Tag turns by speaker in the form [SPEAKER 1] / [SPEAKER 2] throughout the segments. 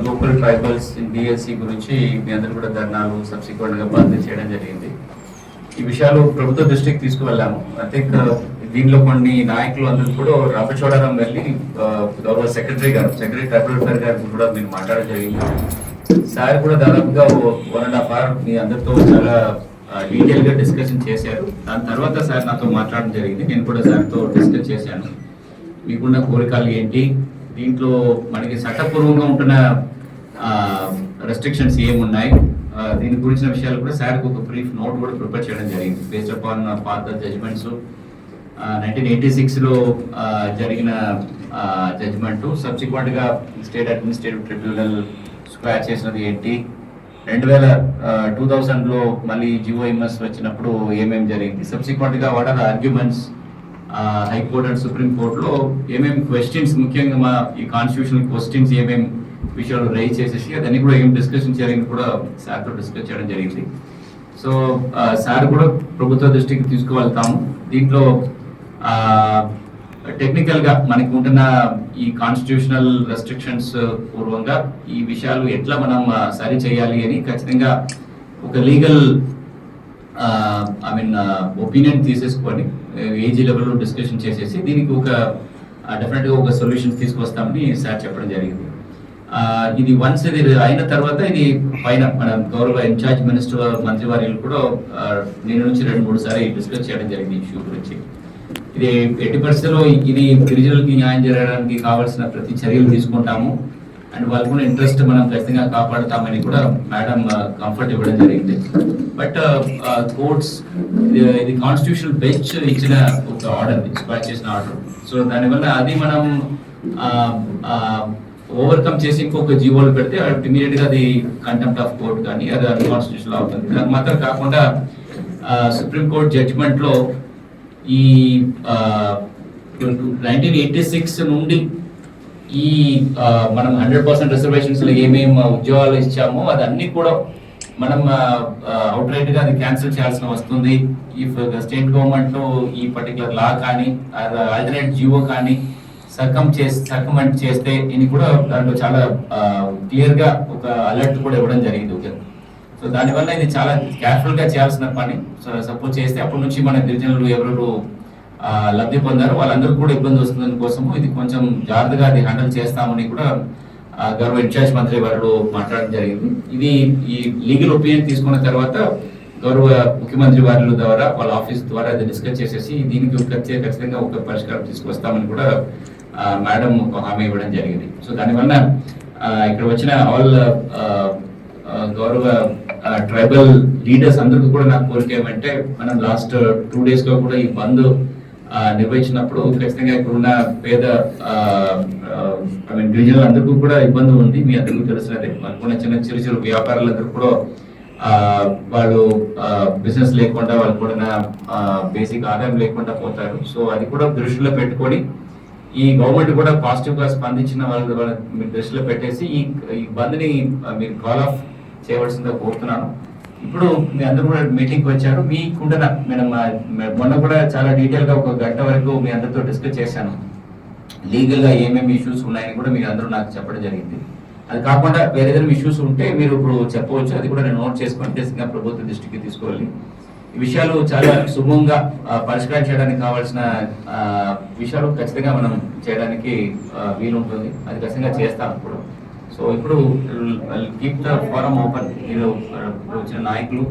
[SPEAKER 1] Local tribals DSC గురించి మీ అందరూ కూడా ధర్నాలు సబ్సిక్వెంట్గా బాధ్యత చేయడం జరిగింది. ఈ విషయాలు ప్రభుత్వ దృష్టికి తీసుకువెళ్ళాము. ఐ థింక్ uh, దీనిలో కొన్ని నాయకులు అందరూ కూడా రామచోడవరం వెళ్ళి ఆ, గౌరవ సెక్రటరీ గారు సెక్రటరీ ట్రైబల్ అఫేర్ గారు కూడా మీరు మాట్లాడడం జరిగింది. సార్ కూడా దాదాపుగా వన్ అండ్ హాఫ్ అవర్ మీ అందరితో చాలా డీటెయిల్గా డిస్కషన్ చేశారు. దాని తర్వాత సార్ నాతో మాట్లాడడం జరిగింది. నేను కూడా సార్తో డిస్కస్ చేశాను. మీకున్న కోరికలు ఏంటి? దీంట్లో మనకి చట్టపూర్వంగా ఉంటున్న రెస్ట్రిక్షన్స్ ఏమున్నాయి? దీని గురించిన విషయాలు కూడా సార్కి ఒక బ్రీఫ్ నోట్ కూడా ప్రిపేర్ చేయడం జరిగింది. బేస్డ్ అపాన్ పాత జడ్జ్మెంట్స్ నైన్టీన్ ఎయిటీ సిక్స్లో జరిగిన జడ్జ్మెంట్ సబ్సిక్వెంట్గా స్టేట్ అడ్మినిస్ట్రేటివ్ ట్రిబ్యునల్ స్క్వేర్ చేసినది ఏంటి? రెండు వేల టూ థౌజండ్లో మళ్ళీ జిఓఎంఎస్ వచ్చినప్పుడు ఏమేమి జరిగింది? సబ్సిక్వెంట్గా what are arguments high court and supreme కోర్టులో ఏమేమి క్వశ్చన్స్ ముఖ్యంగా మా ఈ కాన్స్టిట్యూషనల్ క్వశ్చన్స్ ఏమేమి విషయాలు రైజ్ చేసేసి అదన్నీ కూడా ఏం డిస్కషన్ చేయాలని కూడా సార్తో డిస్కస్ చేయడం జరిగింది. సో సార్ కూడా ప్రభుత్వ దృష్టికి తీసుకువెళ్తాము. దీంట్లో టెక్నికల్గా మనకు ఉంటున్న ఈ కాన్స్టిట్యూషనల్ రెస్ట్రిక్షన్స్ పూర్వంగా ఈ విషయాలు ఎట్లా మనం సరి చేయాలి అని ఖచ్చితంగా ఒక లీగల్ ఐ మీన్ ఒపీనియన్ తీసేసుకొని ఏజీ లెవెల్లో డిస్కషన్ చేసేసి దీనికి ఒక డెఫినెట్గా ఒక సొల్యూషన్స్ తీసుకొస్తామని సార్ చెప్పడం జరిగింది. ఇది వన్స్ ఇది అయిన తర్వాత ఇది పైన మన గౌరవ ఇన్ఛార్జ్ మినిస్టర్ మంత్రివర్యులు కూడా నేను నుంచి రెండు మూడు సార్లు డిస్కస్ చేయడం జరిగింది ఇష్యూ గురించి. ఇది ఎట్టి పరిస్థితుల్లో ఇది గిరిజనులకి న్యాయం జరగడానికి కావాల్సిన ప్రతి చర్యలు తీసుకుంటాము. అండ్ వాళ్ళకున్న కూడా ఇంట్రెస్ట్ మనం ఖచ్చితంగా కాపాడుతామని కూడా మేడం కంఫర్ట్ ఇవ్వడం జరిగింది. But courts uh, uh, uh, ఇది కాన్స్టిట్యూషనల్ బెంచ్ ఇచ్చిన ఒక ఆర్డర్ ఎక్స్పైర్ చేసిన ఆర్డర్ సో దానివల్ల అది మనం ఓవర్కమ్ చేసి ఇంకొక జీవోలు పెడితే ఇమీడియట్గా అది కంటెంప్ట్ ఆఫ్ కోర్ట్ కానీ అది అన్కాన్స్టిట్యూషనల్ అవుతుంది. దానికి మాత్రం కాకుండా సుప్రీం కోర్ట్ జడ్జిమెంట్లో ఈ నైన్టీన్ ఎయిటీ సిక్స్ నుండి ఈ మనం హండ్రెడ్ పర్సెంట్ రిజర్వేషన్స్లో ఏమేమి ఉద్యోగాలు ఇచ్చామో అదన్నీ కూడా మనం అవుట్ రైట్గా అది క్యాన్సిల్ చేయాల్సిన వస్తుంది. ఇఫ్ స్టేట్ గవర్నమెంట్ ఈ పర్టికులర్ లా కానీ ఆల్టర్నేట్ జియో కానీ సర్కం చేసి సర్కమెంట్ చేస్తే ఇది కూడా దాంట్లో చాలా క్లియర్గా ఒక అలర్ట్ కూడా ఇవ్వడం జరిగింది. ఓకే సో దానివల్ల ఇది చాలా కేర్ఫుల్గా చేయాల్సిన పని. సో సపోజ్ చేస్తే అప్పటి నుంచి మన గిరిజనులు ఎవరు లబ్ధి పొందారు వాళ్ళందరూ కూడా ఇబ్బంది వస్తుందని కోసము ఇది కొంచెం జాగ్రత్తగా అది హ్యాండిల్ చేస్తామని కూడా గౌరవ ఇన్ఛార్జ్ మంత్రి వారు మాట్లాడడం జరిగింది. ఇది ఈ లీగల్ ఒపీనియన్ తీసుకున్న తర్వాత గౌరవ ముఖ్యమంత్రి వారి ద్వారా వాళ్ళ ఆఫీస్ ద్వారా అది డిస్కస్ చేసేసి దీనికి ఖచ్చితంగా ఖచ్చితంగా ఒక పరిష్కారం తీసుకొస్తామని కూడా మేడం ఒక హామీ ఇవ్వడం జరిగింది. సో దానివల్ల ఇక్కడ వచ్చిన ఆల్ గౌరవ ట్రైబల్ లీడర్స్ అందరికీ కూడా నాకు కోరిక ఏమంటే మనం లాస్ట్ టూ డేస్ కూడా ఈ బంద్ నిర్వహించినప్పుడు ఖచ్చితంగా ఇక్కడ ఉన్న పేద ఐ మీన్ గిరిజనులు అందరికీ కూడా ఇబ్బంది ఉంది. మీ అందరికీ తెలిసినదే మనకున్న చిన్న చిరు చిరు వ్యాపారాలందరూ కూడా వాళ్ళు బిజినెస్ లేకుండా వాళ్ళు కూడా బేసిక్ ఆదాయం లేకుండా పోతారు. సో అది కూడా దృష్టిలో పెట్టుకొని ఈ గవర్నమెంట్ కూడా పాజిటివ్గా స్పందించిన వాళ్ళు వాళ్ళ మీరు దృష్టిలో పెట్టేసి ఈ ఈ బంద్ని మీరు కాల్ ఆఫ్ చేయవలసిందిగా కోరుతున్నాను. ఇప్పుడు మీ అందరూ కూడా మీటింగ్ వచ్చారు. మీకుండన నేను మా- మొన్న కూడా చాలా డీటెయిల్గా ఒక గంట వరకు మీ అందరితో డిస్కస్ చేశాను. లీగల్గా ఏమేమి ఇష్యూస్ ఉన్నాయని కూడా మీరు అందరూ నాకు చెప్పడం జరిగింది. అది కాకుండా వేరే ఏదైనా ఇష్యూస్ ఉంటే మీరు ఇప్పుడు చెప్పవచ్చు. అది కూడా నేను నోట్ చేసుకొని డెస్క్గా ప్రభుత్వ దృష్టికి తీసుకోవాలి ఈ విషయాలు చాలా సుగమంగా పరిష్కారం చేయడానికి కావాల్సిన విషయాలు ఖచ్చితంగా మనం చేయడానికి వీలుంటుంది. అది ఖచ్చితంగా చేస్తాం ఇప్పుడు. సో ఇప్పుడు కీప్ ద ఫోరం ఓపెన్ మీరు ఇప్పుడు వచ్చిన నాయకులు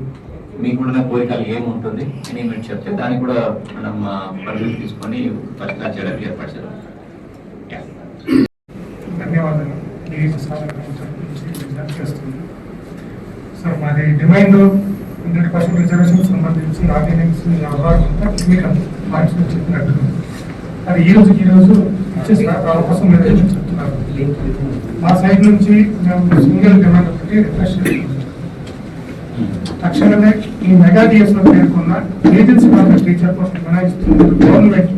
[SPEAKER 1] మీకున్న కోరికలు ఏముంటుంది అని మీరు చెప్తే దాన్ని కూడా మనం పరిధిలో తీసుకొని పరిష్కారం చేయడానికి ఏర్పాటు చేద్దాం.
[SPEAKER 2] ధన్యవాదాలు. సార్ మాది డిమాండ్ హండ్రెడ్ పర్సెంట్ రిజర్వేషన్ సంబంధించి ఆర్డినెన్స్ వ్యవహారం అంతా మీకు క్లినికల్ పాయింట్స్ మీరు అది ఈ రోజు ఈ రోజు ఇచ్చేసిన వాళ్ళ కోసం మీరు ఏం చెప్తున్నారు? మా సైడ్ నుంచి మేము సింగిల్ డిమాండ్ ఒకటి రిక్వెస్ట్ చేస్తున్నాం. తక్షణమే ఈ మెగా డిఎస్లో పేర్కొన్న ఏజెన్సీ వాళ్ళ టీచర్ కోసం మినహాయిస్తున్న గవర్నమెంట్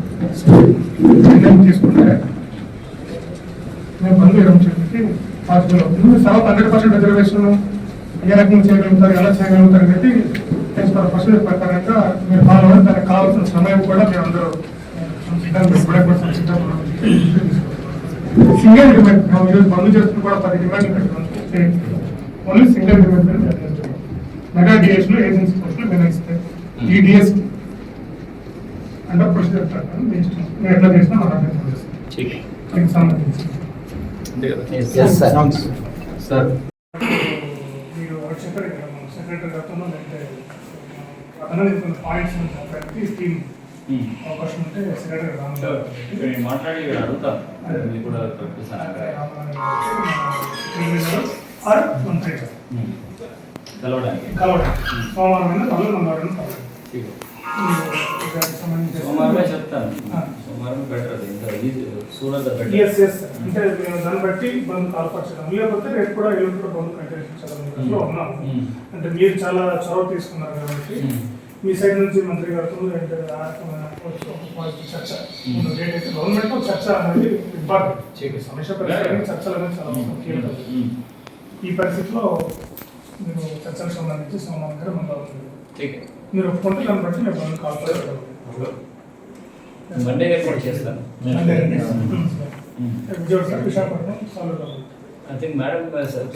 [SPEAKER 2] నిర్ణయం తీసుకుంటే మేము బంద్ విరమించడానికి పాసిబుల్ అవుతుంది. తర్వాత హండ్రెడ్ పర్సెంట్ రిజర్వేషన్ ఏ రకంగా చేయగలుగుతారు ఎలా చేయగలుగుతారు అనేది తెలుసుకోవాలి ప్రొసీజర్ ప్రకారంగా మీరు ఫాలో అవ్వాలి దానికి కావాల్సిన సమయం కూడా మేము అందరూ సిద్ధంగా ఇప్పుడే కూడా సిద్ధంగా ఉన్నాం. సింగిల్ డిమాండ్ మనం ఈరోజు బంద్ చేస్తున్న కూడా పది డిమాండ్లు పెట్టుకోవాలి ఓన్లీ సింగిల్ చేస్తున్నాం మెగా డిఎస్లో ఏజెన్సీ పోస్టులు మినహాయిస్తాయి ఈ డిఎస్ అంటే ప్రొసీజర్ ప్రకారం ఎట్లా చేసినా మనం దీనికి సంబంధించి
[SPEAKER 3] సార్
[SPEAKER 2] మీరు మన సెక్రటరీ గతంలో అంటే అతను కొన్ని పాయింట్స్ టీమ్ అవకాశం ఉంటే సెక్రటరీ రామ్
[SPEAKER 1] మాట్లాడి అడుగుతాను అది. కూడా
[SPEAKER 2] ఆర్ మంత్రి గారు
[SPEAKER 1] కలవడానికి.
[SPEAKER 2] కలవడం సోమవారం కలవడం మంగళవారం
[SPEAKER 1] సోమవారమే చెప్తాను. సోమవారం బెటర్ ఇంకా సూనర్ ద
[SPEAKER 2] ఎస్ ఎస్ అంటే దాన్ని బట్టి బంద్ కాల్పరచడం లేకపోతే రేపు కూడా ఎల్లుండి కూడా బంద్ కంటిన్యూ లో ఉన్నాము.
[SPEAKER 1] మ్మ్.
[SPEAKER 2] అంటే మీరు చాలా చొరవ తీసుకున్నారు కాబట్టి. మీ సైడ్ నుంచి మంత్రి గారితో అంటే పాజిటివ్ చర్చ. ఏంటంటే గవర్నమెంట్తో చర్చ అనేది ఇంపార్టెంట్. సమస్య పరిష్కారానికి చర్చలు అనేది చాలా కీలకం. ఈ పరిస్థితిలో మీరు చర్చలకు సంబంధించి సోమవారం గారు మీరు ఒప్పుకుంటే దాన్ని బట్టి మేము
[SPEAKER 1] మండే కూడా చేస్తాను.
[SPEAKER 2] Vijayawada sir Visakhapatnam solve
[SPEAKER 1] I think madam
[SPEAKER 3] sir.